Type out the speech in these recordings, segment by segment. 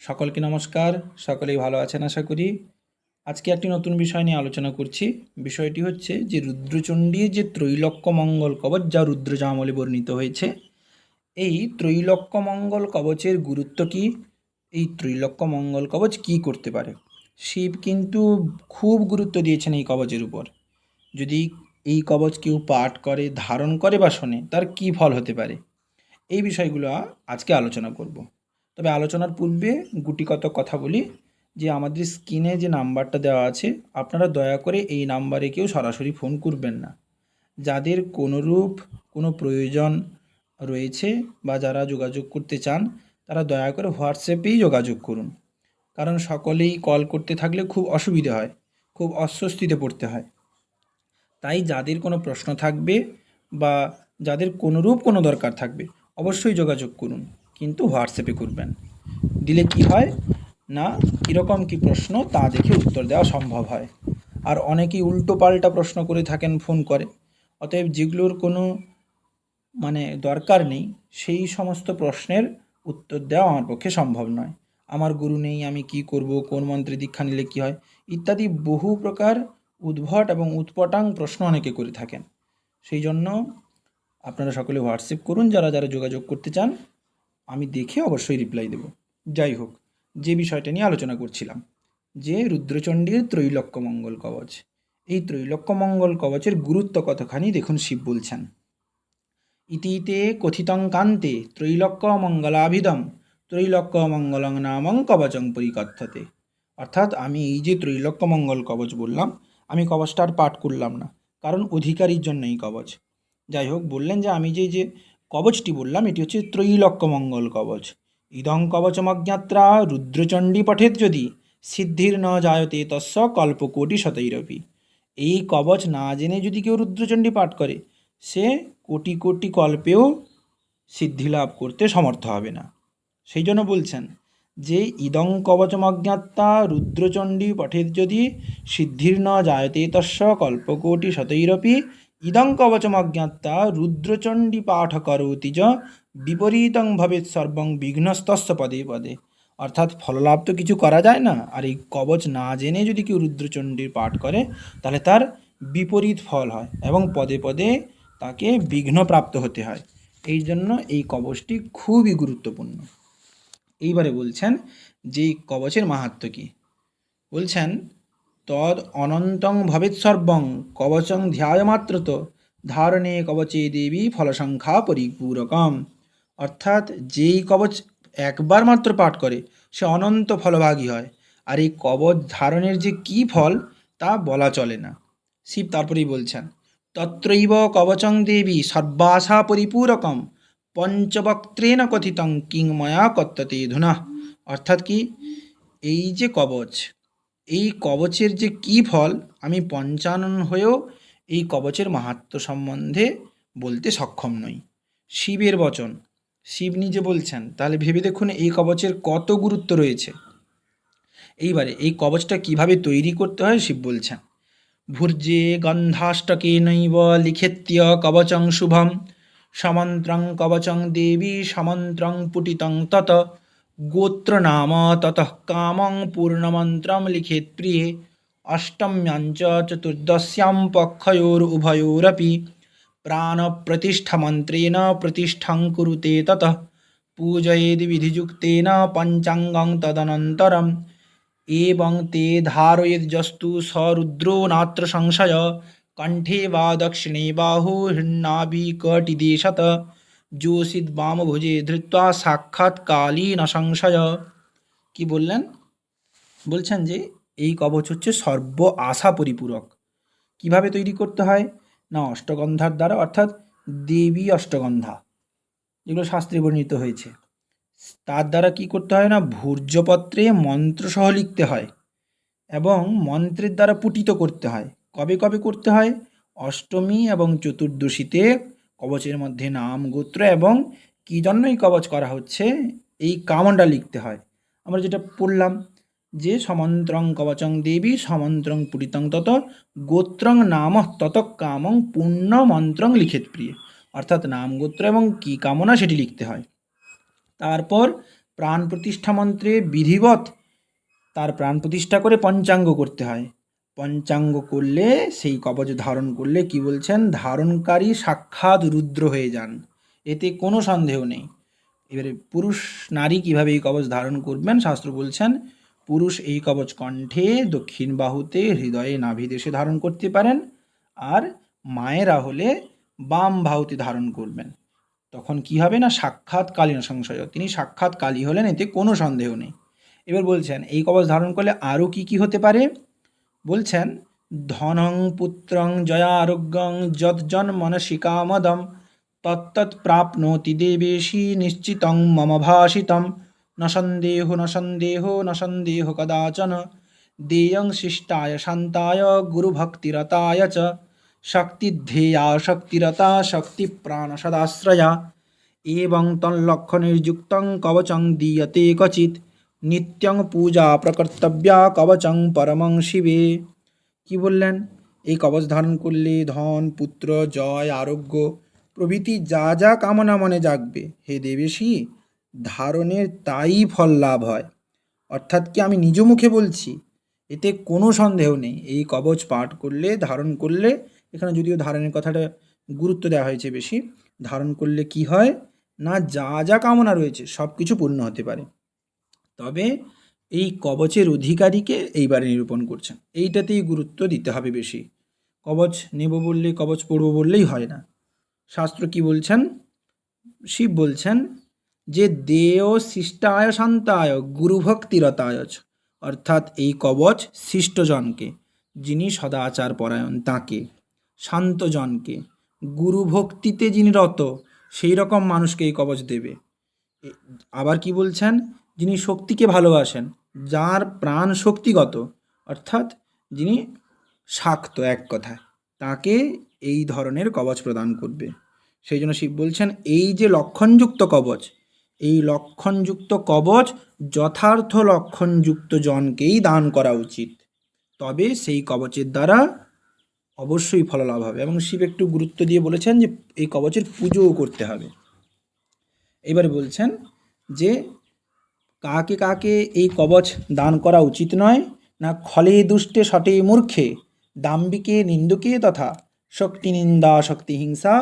সকলকে নমস্কার, সকলেই ভালো আছেন আশা করি। আজকে একটি নতুন বিষয় নিয়ে আলোচনা করছি। বিষয়টি হচ্ছে যে রুদ্রচণ্ডীর যে ত্রৈলক্য মঙ্গল কবচ যা রুদ্রজামলে বর্ণিত হয়েছে, এই ত্রৈলক্য মঙ্গল কবচের গুরুত্ব কি? এই ত্রৈলক্য মঙ্গল কবচ কি করতে পারে? শিব কিন্তু খুব গুরুত্ব দিয়েছেন এই কবচের উপর। যদি এই কবচ কেউ পাঠ করে, ধারণ করে বা শোনে, তার কি ফল হতে পারে? এই বিষয়গুলো আজকে আলোচনা করব। তবে আলোচনার পূর্বে গুটিকত কথা বলি যে আমাদের স্ক্রিনে যে নাম্বারটা দেওয়া আছে, আপনারা দয়া করে এই নাম্বারে কেউ সরাসরি ফোন করবেন না। যাদের কোনোরূপ কোনো প্রয়োজন রয়েছে বা যারা যোগাযোগ করতে চান, তারা দয়া করে হোয়াটসঅ্যাপেই যোগাযোগ করুন। কারণ সকলেই কল করতে থাকলে খুব অসুবিধে হয়, খুব অস্বস্তিতে পড়তে হয়। তাই যাদের কোনো প্রশ্ন থাকবে বা যাদের কোনোরূপ কোনো দরকার থাকবে, অবশ্যই যোগাযোগ করুন। কিন্তু হোয়াটসঅ্যাপে করবেন। দিলে কি হয়? না, কীরকম কী প্রশ্ন তা দেখে উত্তর দেওয়া সম্ভব হয়। আর অনেকেই উল্টো পাল্টা প্রশ্ন করে থাকেন, ফোন করে। অতএব যেগুলোর কোনো মানে দরকার নেই, সেই সমস্ত প্রশ্নের উত্তর দেওয়া আমার পক্ষে সম্ভব নয়। আমার গুরু নেই, আমি কি করব, কোন মন্ত্রে দীক্ষা নিলে কী হয়? ইত্যাদি বহু প্রকার উদ্ভট এবং উৎপটাং প্রশ্ন অনেকে করে থাকেন। সেই জন্য আপনারা সকলে হোয়াটসঅ্যাপ করুন, যারা যারা যোগাযোগ করতে চান। আমি দেখে অবশ্যই রিপ্লাই দেব। যাই হোক, যে বিষয়টা নিয়ে আলোচনা করছিলাম, যে রুদ্রচণ্ডীর ত্রৈলক্য মঙ্গল কবচ। এই ত্রৈলক্য মঙ্গল কবচের গুরুত্ব কতখানি দেখুন শিব বলছেন। ইতিতে কথিতং কান্তে ত্রৈলক্য মঙ্গলাভিদম ত্রৈলক্য মঙ্গলং নামং কবচং পরিকথ্যতে। অর্থাৎ আমি এই যে ত্রৈলক্য মঙ্গল কবচ বললাম, আমি কবচটা আর পাঠ করলাম না, কারণ অধিকারীর জন্য এই কবচ। যাই হোক, বললেন যে আমি যে যে কবচটি বললাম, এটি হচ্ছে ত্রৈলক্য মঙ্গল কবচ। ইদং কবচমজ্ঞাত্রা রুদ্রচণ্ডী পঠেত যদি, সিদ্ধির ন জায়তে তস্য কল্পকোটি শতৈরপি এই কবচ না জেনে যদি কেউ রুদ্রচণ্ডী পাঠ করে, সে কোটি কোটি কল্পেও সিদ্ধি লাভ করতে সমর্থ হবে না। সেই জন্য বলছেন যে, ইদং কবচমজ্ঞাত্তা রুদ্রচণ্ডী পঠেত যদি, সিদ্ধির ন জায়তে তস্য কল্পকোটি শতৈরপি ইদং কবচমজ্ঞাত্তা রুদ্রচণ্ডী পাঠ করোতি য বিপরীতং ভবেৎ সর্বং বিঘ্নস্তস্য পদে পদে অর্থাৎ ফললাভ তো কিছু করা যায় না আর এই কবচ না জেনে যদি কেউ রুদ্রচণ্ডীর পাঠ করে তাহলে তার বিপরীত ফল হয় এবং পদে পদে তাকে বিঘ্নপ্রাপ্ত হতে হয় এই জন্য এই কবচটি খুবই গুরুত্বপূর্ণ এইবারে বলছেন যে কবচের মাহাত্ম কী বলছেন তদ অনন্তং ভবেৎ সর্বং, কবচং ধ্যায়মাত্রত ধারণে কবচে দেবী ফলসংখ্যা পরিপূরকম। অর্থাৎ যেই কবচ একবার মাত্র পাঠ করে, সে অনন্ত ফলভাগী হয়। আর এই কবচ ধারণের যে কী ফল, তা বলা চলে না। শিব তারপরেই বলছেন, তত্রৈব কবচং দেবী সর্বাশা পরিপূরকম, পঞ্চবক্ত্রেণ কথিতং কিংময়া কত্ততে ধুনা। অর্থাৎ কি? এই যে কবচ এই কবচের যে কী ফল, আমি পঞ্চানন হয়েও এই কবচের মাহাত্ম সম্বন্ধে বলতে সক্ষম নই। শিবের বচন, শিব নিজে বলছেন, তাহলে ভেবে দেখুন এই কবচের কত গুরুত্ব রয়েছে। এইবারে এই কবচটা কীভাবে তৈরি করতে হয় শিব বলছেন ভূর্যে গন্ধাষ্টকে নৈব লিখেত্য কবচং শুভম, সমন্ত্রং কবচং দেবী সমন্ত্রং পুটিতং তত गोत्रनाम ततः काम पूर्ण मंत्र लिखे प्रिय अष्टम्याञ्च चतुर्दश्यां पक्षयोरुभयोरपि प्राणप्रतिष्ठमन्त्रेण प्रतिष्ठं कुरुते ततः। पूजयेद्विधियुक्तेन पञ्चाङ्गं तदनन्तरम्। एवं ते धारयेद्जस्तु स रुद्रो नात्र संशय। कण्ठे वा दक्षिणे बाहु हृण्णाभिकटिदेशत যোশিত বাম ভুজে ধৃত্বা সাক্ষাৎ কালীন সংশয় কি বললেন? বলছেন যে এই কবচ হচ্ছে সর্ব আশা পরিপূরক কীভাবে তৈরি করতে হয়? না, অষ্টগন্ধার দ্বারা, অর্থাৎ দেবী অষ্টগন্ধা। যেগুলো শাস্ত্রে বর্ণিত হয়েছে। তার দ্বারা কি করতে হয় না? ভূর্যপত্রে মন্ত্রসহ লিখতে হয় এবং মন্ত্রের দ্বারা পুটিত করতে হয়। কবে কবে করতে হয়? অষ্টমী এবং চতুর্দশীতে কবচের মধ্যে নাম, গোত্র এবং কী জন্যই কবচ করা হচ্ছে, এই কামনটা লিখতে হয়। আমরা যেটা পড়লাম যে সমন্ত্রং কবচং দেবী, সমন্ত্রং পুরিতং তত, গোত্রং নাম তত কামং পূর্ণ মন্ত্রং লিখিত প্রিয়। অর্থাৎ নাম, গোত্র এবং কী কামনা সেটি লিখতে হয়। তারপর প্রাণ প্রতিষ্ঠা মন্ত্রে বিধিবৎ, তার প্রাণ প্রতিষ্ঠা করে পঞ্চাঙ্গ করতে হয়। পঞ্চাঙ্গ করলে, সেই কবচ ধারণ করলে কি বলছেন? ধারণকারী সাক্ষাৎ রুদ্র হয়ে যান। এতে কোনো সন্দেহ নেই। এবারে পুরুষ, নারী কীভাবে এই কবচ ধারণ করবেন? শাস্ত্র বলছেন, পুরুষ এই কবচ কণ্ঠে দক্ষিণ বাহুতে হৃদয়ে নাভিদেশে ধারণ করতে পারেন আর মায়েরা হলে বাম বাহুতে ধারণ করবেন। তখন কি হবে না? সাক্ষাৎ কালীন সংশয়। তিনি সাক্ষাৎ কালী হলেন, এতে কোনো সন্দেহ নেই। এবার বলছেন, এই কবচ ধারণ করলে আরও কি কি হতে পারে? বলছেন, ধনং পুত্রং জয়া আরোগ্যং যজ্জন্মনসিকামদম তত্তৎ প্রাপ্নোতি দেবেশি নিশ্চিতং মম ভাষিতম ন সন্দেহ ন সন্দেহ ন সন্দেহ কদাচন, দেয়ং শিষ্টায় শান্তায় গুরুভক্তিরতায় চ, শক্তিধ্যেয়া শক্তিরতা শক্তিপ্রাণসদাশ্রয়া এবং তল্লক্ষণির্যুক্তং কবচং দীয়তে ক্বচিৎ নিত্যং পূজা প্রকর্তব্যা কবচং পরমং শিবে। কি বললেন? এই কবচ ধারণ করলে ধন, পুত্র, জয়, আরোগ্য প্রভৃতি যা যা কামনা মনে জাগবে। হে দেবেশী, ধারণের তাই ফল লাভ হয়। অর্থাৎ কি আমি নিজ মুখে বলছি? এতে কোনো সন্দেহ নেই। এই কবচ পাঠ করলে, ধারণ করলে, এখানে যদিও ধারণের কথাটা গুরুত্ব দেওয়া হয়েছে বেশি, ধারণ করলে কি হয়? না, যা যা কামনা রয়েছে সব কিছু পূর্ণ হতে পারে। তবে এই কবচের অধিকারীকে এইবারে নিরূপণ করছেন। এইটাতেই গুরুত্ব দিতে হবে বেশি। কবচ নেব বললে, কবচ পড়ব বললেই হয় না। শাস্ত্র কি বলছেন? শিব বলছেন যে, দেয় শিষ্টায় শান্তায়, গুরুভক্তিরতায় চ। অর্থাৎ এই কবচ শিষ্টজনকে যিনি সদাচার পরায়ণ তাকে, শান্তজনকে, গুরুভক্তিতে যিনি রত, সেই রকম মানুষকে এই কবচ দেবে। আবার কি বলছেন? যিনি শক্তিকে ভালোবাসেন, যার প্রাণ শক্তিগত অর্থাৎ যিনি শাক্ত এক কথায়, তাকে এই ধরনের কবচ প্রদান করবে। সেই জন্য শিব বলছেন, এই যে লক্ষণযুক্ত কবচ, এই লক্ষণযুক্ত কবচ যথার্থ লক্ষণযুক্ত জনকেই দান করা উচিত। তবে সেই কবচের দ্বারা অবশ্যই ফললাভ হবে। এবং শিব একটু গুরুত্ব দিয়ে বলেছেন যে, এই কবচের পুজোও করতে হবে। এবারে বলছেন যে কাকে কাকে এই কবচ দান করা উচিত নয়? না খলে দুষ্টে সটে মূর্খে? দাম্বিকে নিন্দুকে তথা? শক্তি নিন্দা, শক্তি হিংসা?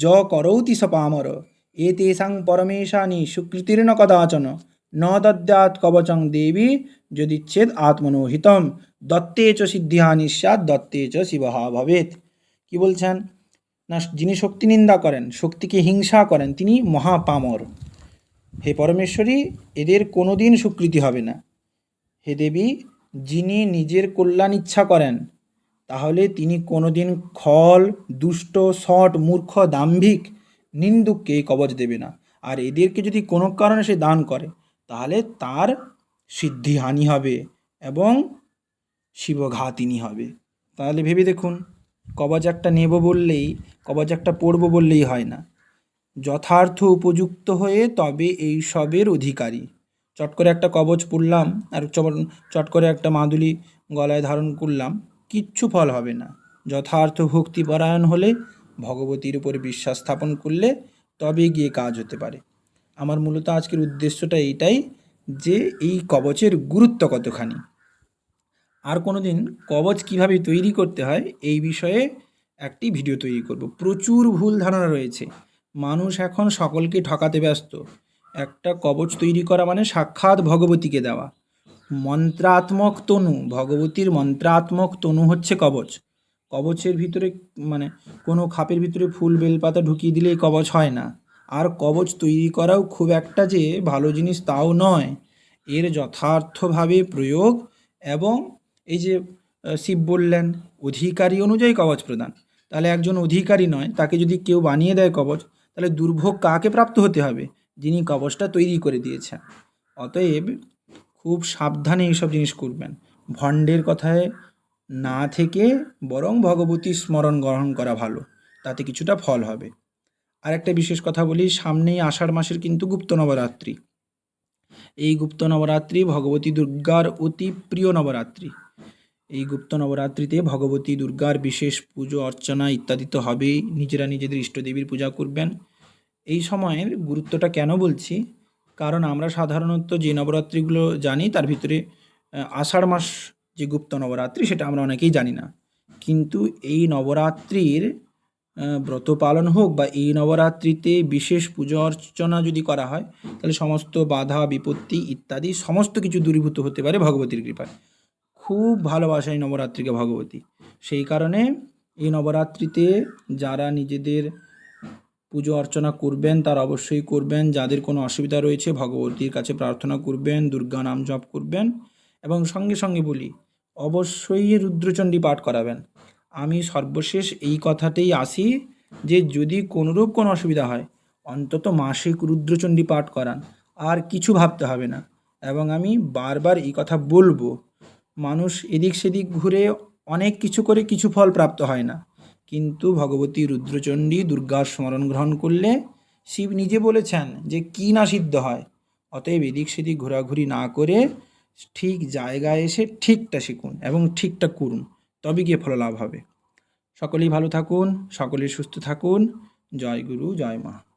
য করৌতি সপামর? এ তেষাং পরমেশানি সুকৃতির্ন কদাচন? ন দদ্যাৎ কবচং দেবী যদিচ্ছেদ আত্মনোহিতম। দত্তে চ সিদ্ধিহানি স্যাৎ দত্তে চ শিবহা ভবেত কি বলছেন? না যিনি শক্তি নিন্দা করেন, শক্তিকে হিংসা করেন, তিনি মহাপামর। হে পরমেশ্বরী, এদের কোনোদিন স্বীকৃতি হবে না। হে দেবী, যিনি নিজের কল্যাণ ইচ্ছা করেন, তাহলে তিনি কোনোদিন খল, দুষ্ট শট মূর্খ, দাম্ভিক, নিন্দুককে এই কবচ দেবে না। আর এদেরকে যদি কোনো কারণে সে দান করে, তাহলে তার সিদ্ধিহানি হবে এবং শিবঘাতিনী হবে। তাহলে ভেবে দেখুন, কবচ একটা নেব বললেই, কবচ একটা পড়ব বললেই হয় না। যথার্থ উপযুক্ত হয়ে তবে এই সবের অধিকারী। চট করে একটা কবচ পড়লাম আর চট- করে একটা মাদুলি গলায় ধারণ করলাম, কিচ্ছু ফল হবে না। যথার্থ ভক্তিপরায়ণ হলে, ভগবতীর উপরে বিশ্বাস স্থাপন করলে তবে গিয়ে কাজ হতে পারে। আমার মূলত আজকের উদ্দেশ্যটা এইটাই যে এই কবচের গুরুত্ব কতখানি। আর কোনো দিন কবচ কীভাবে তৈরি করতে হয় এই বিষয়ে একটি ভিডিও তৈরি করব। প্রচুর ভুল ধারণা রয়েছে। মানুষ এখন সকলকে ঠকাতে ব্যস্ত। একটা কবচ তৈরি করা মানে সাক্ষাৎ ভগবতীকে দেওয়া। মন্ত্রাত্মক তনু, ভগবতীর মন্ত্রাত্মক তনু হচ্ছে কবচ। কবচের ভিতরে মানে কোনো খাপের ভিতরে ফুল, বেলপাতা ঢুকিয়ে দিলেই কবচ হয় না। আর কবচ তৈরি করাও খুব একটা যে ভালো জিনিস তাও নয়। এর যথার্থভাবে প্রয়োগ এবং এই যে শিব বললেন, অধিকারী অনুযায়ী কবচ প্রদান। তাহলে একজন অধিকারী নয়, তাকে যদি কেউ বানিয়ে দেয় কবচ তাহলে দুর্ভোগ কাকে প্রাপ্ত হতে হবে? যিনি কবচটা তৈরি করে দিয়েছেন। অতএব খুব সাবধানে এইসব জিনিস করবেন। ভণ্ডের কথায় না থেকে বরং ভগবতী স্মরণ গ্রহণ করা ভালো, তাতে কিছুটা ফল হবে। আর একটা বিশেষ কথা বলি, সামনেই আষাঢ় মাসের কিন্তু গুপ্ত নবরাত্রি। এই গুপ্ত নবরাত্রি ভগবতী দুর্গার অতি প্রিয় নবরাত্রি। এই গুপ্ত নবরাত্রিতে ভগবতী দুর্গার বিশেষ পুজো, অর্চনা ইত্যাদি তো হবেই। নিজেরা নিজেদের ইষ্টদেবীর পূজা করবেন। এই সময়ের গুরুত্বটা কেন বলছি? কারণ আমরা সাধারণত যে নবরাত্রিগুলো জানি, তার ভিতরে আষাঢ় মাস যে গুপ্ত নবরাত্রি, সেটা আমরা অনেকেই জানি না। কিন্তু এই নবরাত্রির ব্রত পালন হোক বা এই নবরাত্রিতে বিশেষ পুজো অর্চনা যদি করা হয়, তাহলে সমস্ত বাধা, বিপত্তি ইত্যাদি সমস্ত কিছু দূরীভূত হতে পারে ভগবতীর কৃপায়। খুব ভালোবাসে এই নবরাত্রিকে ভগবতী। সেই কারণে এই নবরাত্রিতে যারা নিজেদের পুজো অর্চনা করবেন, তার অবশ্যই করবেন। যাদের কোনো অসুবিধা রয়েছে, ভগবতীর কাছে প্রার্থনা করবেন, দুর্গা নাম জপ করবেন এবং সঙ্গে সঙ্গে বলি, অবশ্যই রুদ্রচণ্ডী পাঠ করাবেন। আমি সর্বশেষ এই কথাতেই আসি যে, যদি কোনোরূপ কোনো অসুবিধা হয়, অন্তত মাসিক রুদ্রচণ্ডী পাঠ করান। আর কিছু ভাবতে হবে না। এবং আমি বারবার এই কথা বলব, মানুষ এদিক সেদিক ঘুরে অনেক কিছু করে কিছু ফল প্রাপ্ত হয় না। কিন্তু ভগবতী রুদ্রচণ্ডী দুর্গার স্মরণ গ্রহণ করলে শিব নিজে বলেছেন যে কি না সিদ্ধ হয়। অতএব এদিক সেদিক ঘোরাঘুরি না করে ঠিক জায়গায় এসে ঠিকটা শিখুন এবং ঠিকটা করুন তবে গিয়ে ফল লাভ হবে। সকলেই ভালো থাকুন, সকলেই সুস্থ থাকুন। জয় গুরু, জয় মা।